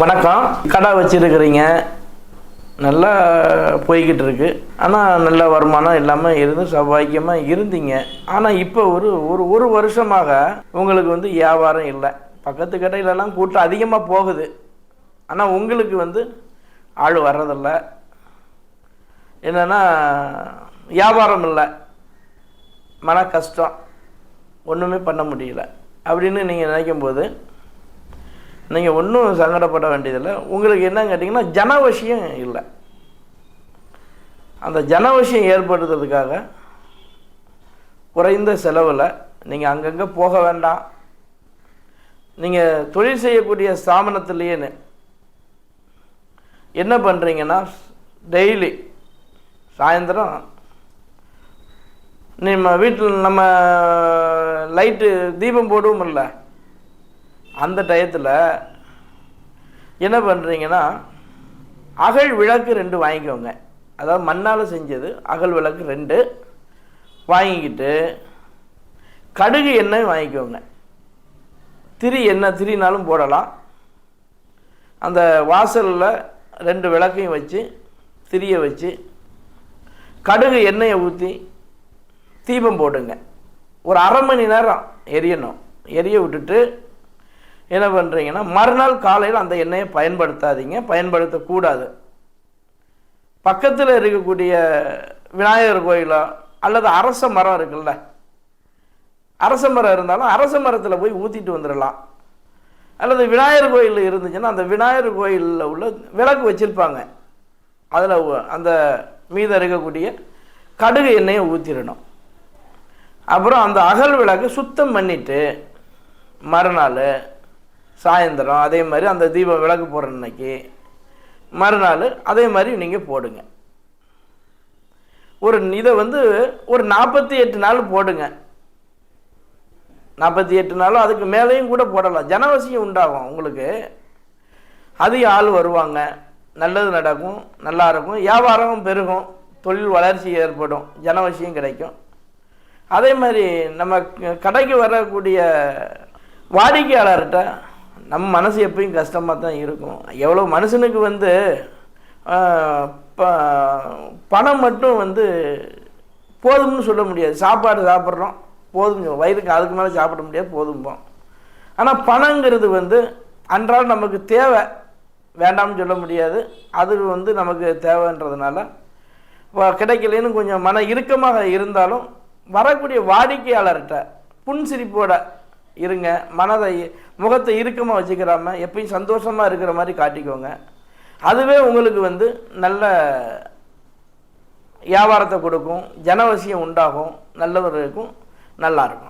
வணக்கம். கடை வச்சுருக்கிறீங்க. நல்லா போய்கிட்டு இருக்கு ஆனால் நல்ல வருமானம் இல்லாமல் இருந்து சௌபாக்கியமாக இருந்தீங்க. ஆனால் இப்போ ஒரு ஒரு ஒரு வருஷமாக உங்களுக்கு வந்து வியாபாரம் இல்லை. பக்கத்து கடையிலலாம் கூட்டம் அதிகமாக போகுது. ஆனால் உங்களுக்கு வந்து ஆள் வர்றதில்ல. என்னென்னா வியாபாரம் இல்லை. மன கஷ்டம். ஒன்றுமே பண்ண முடியல. அப்படின்னு நீங்கள் நினைக்கும்போது நீங்கள் ஒன்றும் சங்கடப்பட வேண்டியதில்லை. உங்களுக்கு என்ன கேட்டிங்கன்னா ஜனவசியம் இல்லை. அந்த ஜனவசியம் ஏற்படுத்துறதுக்காக குறைந்த செலவில் நீங்கள் அங்கங்கே போக வேண்டாம். நீங்கள் தொழில் செய்யக்கூடிய ஸ்தாபனத்திலேயே என்ன பண்ணுறீங்கன்னா டெய்லி சாயந்தரம் நம்ம வீட்டில் நம்ம லைட்டு தீபம் போடுவோம்ல அந்த டயத்தில் என்ன பண்ணுறீங்கன்னா அகல் விளக்கு ரெண்டு வாங்கிக்கோங்க. அதாவது மண்ணால் செஞ்சது அகல் விளக்கு ரெண்டு வாங்கிக்கிட்டு கடுகு எண்ணெய் வாங்கிக்கோங்க. திரி எண்ணெய் திரினாலும் போடலாம். அந்த வாசலில் ரெண்டு விளக்கையும் வச்சு திரிய வச்சு கடுகு எண்ணெயை ஊற்றி தீபம் போடுங்க. ஒரு அரை மணி நேரம் எரியணும். எரிய விட்டுட்டு என்ன பண்ணுறீங்கன்னா மறுநாள் காலையில் அந்த எண்ணெயை பயன்படுத்தாதீங்க பயன்படுத்தக்கூடாது. பக்கத்தில் இருக்கக்கூடிய விநாயகர் கோயிலோ அல்லது அரச மரம் இருக்குல்ல அரச மரம் இருந்தாலும் அரச மரத்தில் போய் ஊற்றிட்டு வந்துடலாம் அல்லது விநாயகர் கோயில் இருந்துச்சுன்னா அந்த விநாயகர் கோயிலில் உள்ள விளக்கு வச்சுருப்பாங்க. அதில் அந்த மீதம் இருக்கக்கூடிய கடுகு எண்ணெயை ஊற்றிடணும் அப்புறம் அந்த அகல் விளக்கு சுத்தம் பண்ணிவிட்டு மறுநாள் சாயந்தரம் அதே மாதிரி அந்த தீப விளக்கு போடுற அன்னைக்கு மறுநாள் அதே மாதிரி நீங்கள் போடுங்க. ஒரு இதை வந்து ஒரு நாற்பத்தி எட்டு நாள் போடுங்க. நாற்பத்தி எட்டு நாளும் அதுக்கு மேலேயும் கூட போடலாம். ஜனவசியம் உண்டாகும் உங்களுக்கு. அதிக ஆள் வருவாங்க. நல்லது நடக்கும் நல்லா இருக்கும். வியாபாரமும் பெருகும். தொழில் வளர்ச்சி ஏற்படும். ஜனவசியம் கிடைக்கும். அதே மாதிரி நம்ம கடைக்கு வரக்கூடிய வாடிக்கையாளர்கிட்ட நம்ம மனசு எப்பயும் கஷ்டமாக தான் இருக்கும். எவ்வளோ மனுஷனுக்கு வந்து பணம் மட்டும் வந்து போதும்னு சொல்ல முடியாது. சாப்பாடு சாப்பிட்றோம் போதும் வயிறுக்கு அதுக்கு மேலே சாப்பிட முடியாது போதும்போம் ஆனால் பணங்கிறது வந்து அன்றாடம் நமக்கு தேவை. வேண்டாம்னு சொல்ல முடியாது. அது வந்து நமக்கு தேவைன்றதுனால கிடைக்கலன்னு கொஞ்சம் மன இறுக்கமாக இருந்தாலும் வரக்கூடிய வாடிக்கையாளர்கிட்ட புன்சிரிப்போட இருங்க மனதை முகத்தை இறுக்கமாக வச்சுக்கிறாம எப்பயும் சந்தோஷமாக இருக்கிற மாதிரி காட்டிக்கோங்க. அதுவே உங்களுக்கு வந்து நல்ல வியாபாரத்தை கொடுக்கும் ஜனவசியம் உண்டாகும் நல்லவர் இருக்கும் நல்லாயிருக்கும்